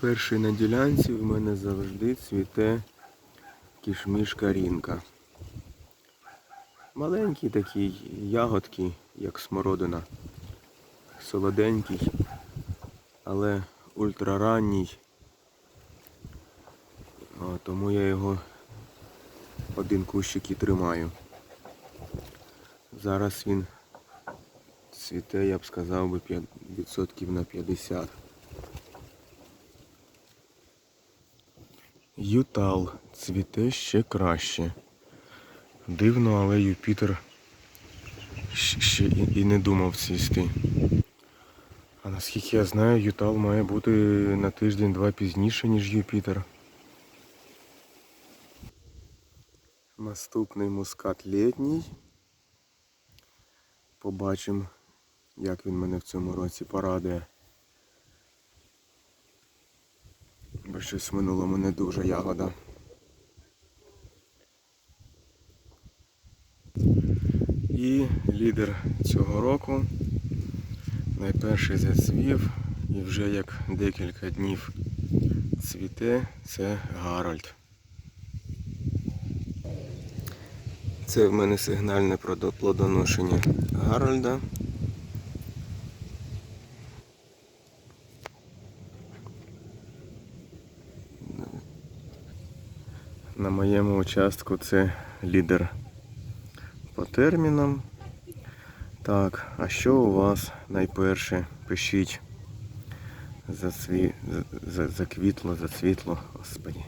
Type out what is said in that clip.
Перший на ділянці в мене завжди цвіте кішміш карінка. Маленькі такі ягодки, як смородина. Солоденький, але ультраранній. Тому я його один кущик і тримаю. Зараз він цвіте, я б сказав би, відсотків на 50. Ютал цвіте ще краще. Дивно, але Юпітер ще і не думав цвісти. А наскільки я знаю, Ютал має бути на тиждень-два пізніше, ніж Юпітер. Наступний мускат літній. Побачимо, як він мене в цьому році порадує. Бо щось в минулому не дуже ягода. І лідер цього року найперший зацвів і вже як декілька днів цвіте, це Гарольд. Це в мене сигнальне плодоношення Гарольда. На моєму участку це лідер по термінам. Так, а що у вас найперше? Пишіть. за сві... за- Заквітло, зацвітло, господі.